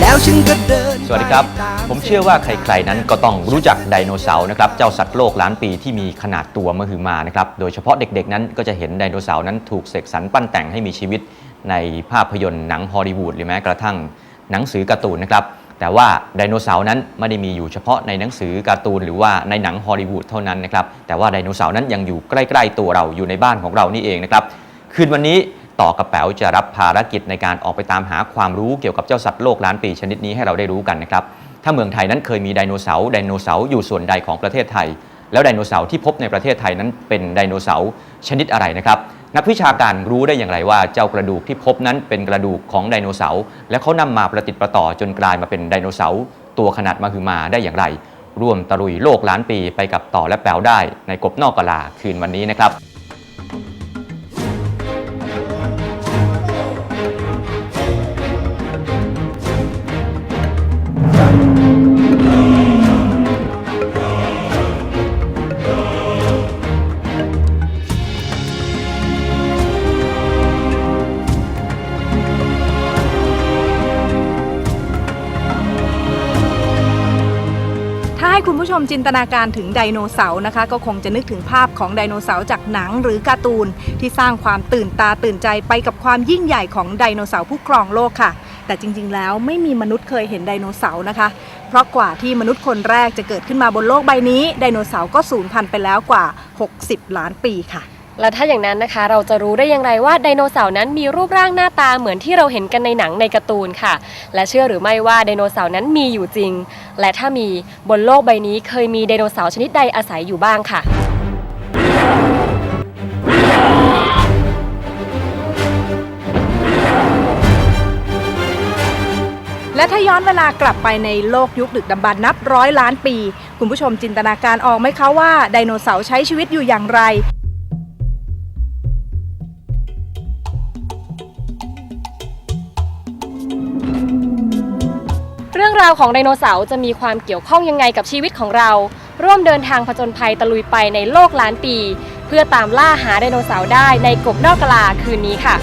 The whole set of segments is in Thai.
แล้วฉันก็เดิน สวัสดีครับ ผมเชื่อว่าใครๆนั้นก็ต้องรู้จักไดโนเสาร์นะครับ เจ้าสัตว์โลกล้านปีที่มีขนาดตัวมหึมานะครับ โดยเฉพาะเด็กๆนั้นก็จะเห็นไดโนเสาร์นั้นถูกเสกสรรปั้นแต่งให้มีชีวิตในภาพยนตร์หนังฮอลลีวูดหรือแม้กระทั่งหนังสือการ์ตูนนะครับ แต่ว่าไดโนเสาร์นั้นไม่ได้มีอยู่เฉพาะในหนังสือการ์ตูนหรือว่าในหนังฮอลลีวูดเท่านั้นนะครับแต่ว่าไดโนเสาร์นั้นยังอยู่ใกล้ๆตัวเราอยู่ในบ้านของเรานี่เองนะครับคืนวันนี้ต่อกระแป๋วจะรับภารกิจในการออกไปตามหาความรู้เกี่ยวกับเจ้าสัตว์โลกล้านปีชนิดนี้ให้เราได้รู้กันนะครับถ้าเมืองไทยนั้นเคยมีไดโนเสาร์ไดโนเสาร์อยู่ส่วนใดของประเทศไทย แล้วไดโนเสาร์ที่พบในประเทศไทยนั้นเป็นไดโนเสาร์ชนิดอะไรนะครับ นักวิชาการรู้ได้อย่างไรว่าเจ้ากระดูกที่พบนั้นเป็นกระดูกของไดโนเสาร์และเขานำมาประติดประต่อจนกลายมาเป็นไดโนเสาร์ตัวขนาดมหึมาได้อย่างไร ร่วมตะลุยโลกล้านปีไปกับต่อและแป๋วได้ในกบนอกกะลาคืนวันนี้นะครับ ผู้ชมจินตนาการถึงไดโนเสาร์นะคะ ก็คงจะนึกถึงภาพของไดโนเสาร์จากหนังหรือการ์ตูน ที่สร้างความตื่นตาตื่นใจไปกับความยิ่งใหญ่ของไดโนเสาร์ผู้ครองโลกค่ะ แต่จริง ๆ แล้วไม่มีมนุษย์เคยเห็นไดโนเสาร์นะคะ เพราะกว่าที่มนุษย์คนแรกจะเกิดขึ้นมาบนโลกใบนี้ไดโนเสาร์ก็สูญพันธุ์ไปแล้วกว่า 60 ล้านปีค่ะ แล้วถ้าอย่างนั้นนะคะ เราจะรู้ได้อย่างไรว่าไดโนเสาร์นั้นมีรูปร่างหน้าตาเหมือนที่เราเห็นกันในหนังในการ์ตูนค่ะ และเชื่อหรือไม่ว่าไดโนเสาร์นั้นมีอยู่จริง และถ้ามีบนโลกใบนี้เคยมีไดโนเสาร์ชนิดใดอาศัยอยู่บ้างค่ะและถ้าย้อนเวลากลับไปในโลกยุคดึกดำบรรพ์นับร้อยล้านปี คุณผู้ชมจินตนาการออกไหมคะว่าไดโนเสาร์ใช้ชีวิตอยู่อย่างไร รื่องราวของไดโนเสาร์จะมีความเกี่ยวข้องยังไงกับชีวิตของเรา ร่วมเดินทางผจญภัยตะลุยไปในโลกล้านปี เพื่อตามล่าหาไดโนเสาร์ได้ในกบนอกกลาคืนนี้ค่ะ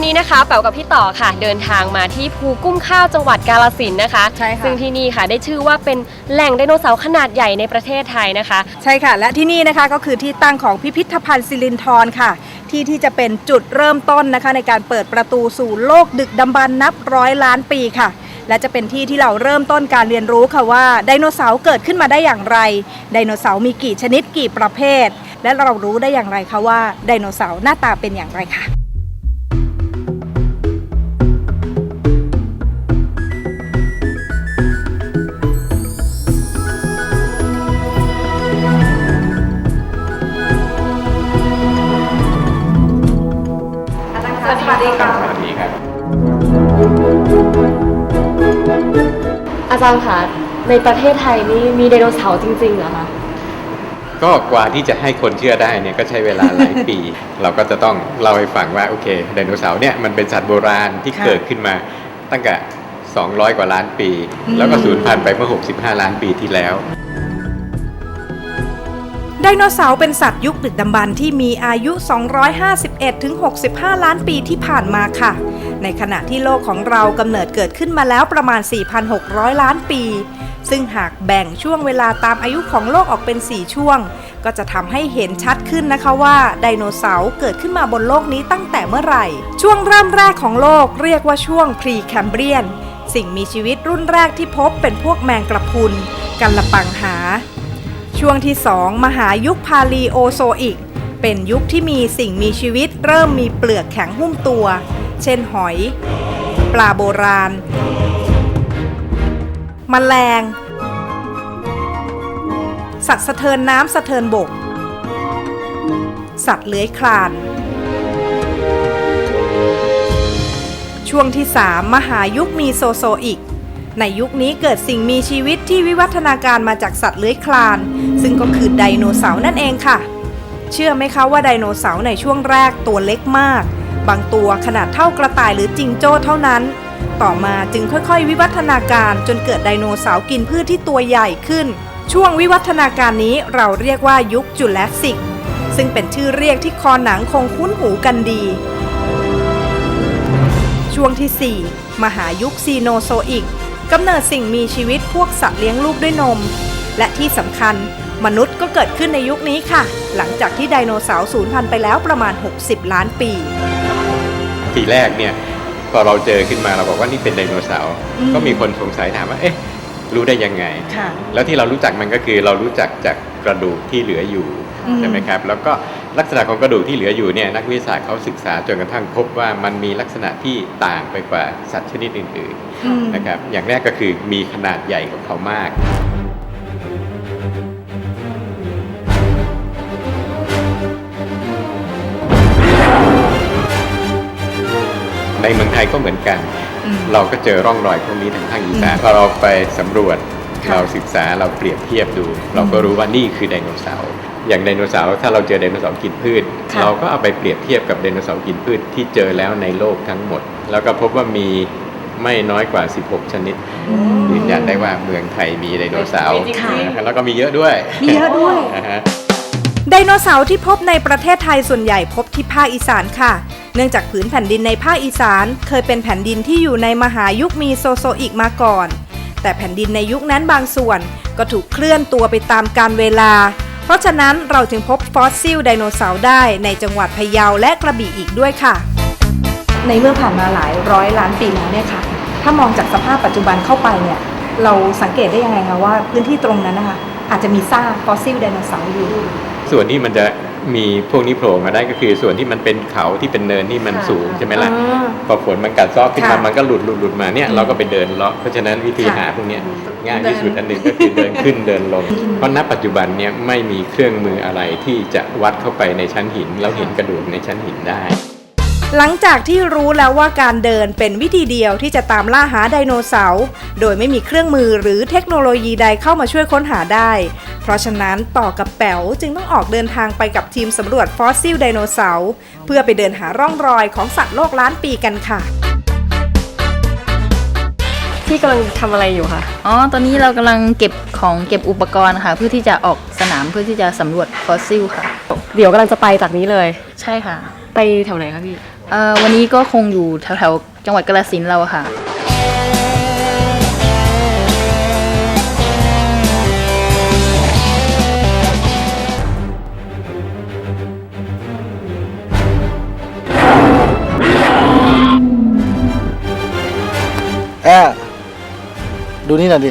อนนี้นะคะแป๋วกับพี่ต่อค่ะ เดินทางมาที่ภูกุ้มข้าวจังหวัดกาลสินธุ์นะคะ ใช่ค่ะ ซึ่งที่นี่ค่ะได้ชื่อว่าเป็นแหล่งไดโนเสาร์ขนาดใหญ่ในประเทศไทยนะคะ ใช่ค่ะ และที่นี่นะคะก็คือที่ตั้งของพิพิธภัณฑ์สิรินทรค่ะ ที่ที่จะเป็นจุดเริ่มต้นนะคะ ในการเปิดประตูสู่โลกดึกดำบรรพ์นับร้อยล้านปีค่ะ และจะเป็นที่ที่เราเริ่มต้นการเรียนรู้ค่ะว่าไดโนเสาร์เกิดขึ้นมาได้อย่างไรไดโนเสาร์มีกี่ชนิดกี่ประเภท และเรารู้ได้อย่างไรคะว่าไดโนเสาร์หน้าตาเป็นอย่างไรค่ะ อาจารย์คะในประเทศไทยนี่มีไดโนเสาร์จริงๆเหรอคะ ก็กว่าที่จะให้คนเชื่อได้เนี่ยก็ใช้เวลาหลายปี เราก็จะต้องเล่าให้ฟังว่าโอเคไดโนเสาร์เนี่ยมันเป็นสัตว์โบราณที่ค่ะเกิดขึ้นมาตั้งแต่ 200 กว่าล้านปีอืมแล้วก็สูญพันธุ์ไปเมื่อ 65 ล้านปีที่แล้วไดโนเสาร์เป็นสัตว์ยุคดึกดำบรรพ์ที่มีอายุ 251-65 ล้านปีที่ผ่านมาค่ะ ในขณะที่โลกของเรากำเนิดเกิดขึ้นมาแล้วประมาณ 4,600 ล้านปี ซึ่งหากแบ่งช่วงเวลาตามอายุของโลกออกเป็น 4 ช่วง ก็จะทำให้เห็นชัดขึ้นนะคะว่าไดโนเสาร์เกิดขึ้นมาบนโลกนี้ตั้งแต่เมื่อไหร่ ช่วงเริ่มแรกของโลกเรียกว่าช่วงพรีแคมเบรียน สิ่งมีชีวิตรุ่นแรกที่พบเป็นพวกแมงกระพรุน กันละปังหา ช่วงที่ 2 มหายุคพาลีโอโซอิก เป็นยุคที่มีสิ่งมีชีวิตเริ่มมีเปลือกแข็งหุ้มตัว เช่นหอย ปลาโบราณมแมลง สัตว์สะเทินน้ำสะเทินบก สัตว์เลื้อยคลาน ช่วงที่ 3 มหายุคมีโซโซอิก ในยุคนี้เกิดสิ่งมีชีวิตที่วิวัฒนาการมาจากสัตว์เลื้อยคลาน ซึ่งก็คือไดโนเสาร์นั่นเองค่ะ เชื่อไหมคะว่าไดโนเสาร์ในช่วงแรกตัวเล็กมาก บางตัวขนาดเท่ากระต่ายหรือจิงโจ้เท่านั้น ต่อมาจึงค่อยๆ วิวัฒนาการจนเกิดไดโนเสาร์กินพืชที่ตัวใหญ่ขึ้น ช่วงวิวัฒนาการนี้เราเรียกว่ายุคจุลศิกซึ่งเป็นชื่อเรียกที่คอหนังคงคุ้นหูกันดี ช่วงที่ 4 มหายุคซีโนโซอิก กำเนิดสิ่งมีชีวิตพวกสัตว์เลี้ยงลูกด้วยนม และที่สำคัญมนุษย์ก็เกิดขึ้นในยุคนี้ค่ะ หลังจากที่ไดโนเสาร์สูญพันธุ์ไปแล้วประมาณ 60 ล้านปี ทีแรกเนี่ยพอเราเจอขึ้นมาเราบอกว่านี่เป็นไดโนเสาร์อืมก็มีคนสงสัยถามว่าเอ๊ะรู้ได้ยังไงค่ะแล้วที่เรารู้จักมันก็คือเรารู้จักจากกระดูกที่เหลืออยู่อืม ใช่ไหมครับ แล้วก็ลักษณะของกระดูกที่เหลืออยู่เนี่ยนักวิทยาศาสตร์เขาศึกษาจนกระทั่งพบว่ามันมีลักษณะที่ต่างไปกว่าสัตว์ชนิดอื่นอืมๆนะครับอย่างแรกก็คือมีขนาดใหญ่กว่าเขามากในเมืองไทยก็เหมือนกันอืมเราก็เจอร่องรอยพวกนี้ทางภาคอีสานพอเราไปสำรวจค่ะเราศึกษาเราเปรียบเทียบดู เราก็รู้ว่านี่คือไดโนเสาร์ อย่างไดโนเสาร์ถ้าเราเจอไดโนเสาร์กินพืชค่ะเราก็เอาไปเปรียบเทียบกับไดโนเสาร์กินพืชที่เจอแล้วในโลกทั้งหมด แล้วก็พบว่ามีไม่น้อยกว่า 16 ชนิดยืนยันได้ว่าเมืองไทยมีไดโนเสาร์มีจริงๆนะครับแล้วก็มีเยอะด้วย มีเยอะด้วยนะฮะไดโนเสาร์ที่พบในประเทศไทยส่วนใหญ่พบที่ภาคอีสานค่ะ เนื่องจากผืนแผ่นดินในภาคอีสาน เคยเป็นแผ่นดินที่อยู่ในมหายุคมีโซโซอิกมาก่อน แต่แผ่นดินในยุคนั้นบางส่วน ก็ถูกเคลื่อนตัวไปตามกาลเวลา เพราะฉะนั้นเราจึงพบฟอสซิลไดโนเสาร์ได้ในจังหวัดพะเยาและกระบี่อีกด้วยค่ะ ในเมื่อผ่านมาหลายร้อยล้านปีแล้วเนี่ยค่ะ ถ้ามองจากสภาพปัจจุบันเข้าไปเนี่ยเราสังเกตได้ยังไงคะว่าพื้นที่ตรงนั้นนะคะอาจจะมีซากฟอสซิลไดโนเสาร์อยู่ ส่วนที่มันจะ มีพวกนี้โผล่มาได้ก็คือส่วนที่มันเป็นเขาที่เป็นเนินที่มันค่ะสูงใช่ไหมล่ะอ่าพอฝนมันกัดเซอกขึ้นมาค่ะมันก็หลุดหลุดหลุดมาเนี่ยอืมเราก็ไปเดินเลาะเพราะฉะนั้นวิธีค่ะหาพวกเนี้ยง่ายที่สุดอันหนึ่งก็คือเดินขึ้นเดินลง เพราะณปัจจุบันเนี่ยไม่มีเครื่องมืออะไรที่จะวัดเข้าไปในชั้นหิน แล้วเห็นกระดูกในชั้นหินได้ หลังจากที่รู้แล้วว่าการเดินเป็นวิธีเดียวที่จะตามล่าหาไดโนเสาร์โดยไม่มีเครื่องมือหรือเทคโนโลยีใดเข้ามาช่วยค้นหาได้เพ ราะฉะนั้นต่อกับแป๋วจึงต้องออกเดินทางไปกับทีมสำรวจฟอสซิลไดโนเสาร์เพื่อไปเดินหาร่องรอยของสัตว์โลกล้านปีกันค่ะ พี่กำลังทำอะไรอยู่คะ อ๋อ ตอนนี้เรากำลังเก็บของเก็บอุปกรณ์ค่ะ เพื่อที่จะออกสนามเพื่อที่จะสำรวจฟอสซิลค่ะ เดี๋ยวกำลังจะไปจากนี้เลย ใช่ค่ะ ไปแถวไหนคะพี่ เอ่อ วันนี้ก็คงอยู่แถวๆจังหวัดกาฬสินธุ์เราอะค่ะ ดูนี่หน่อยดิ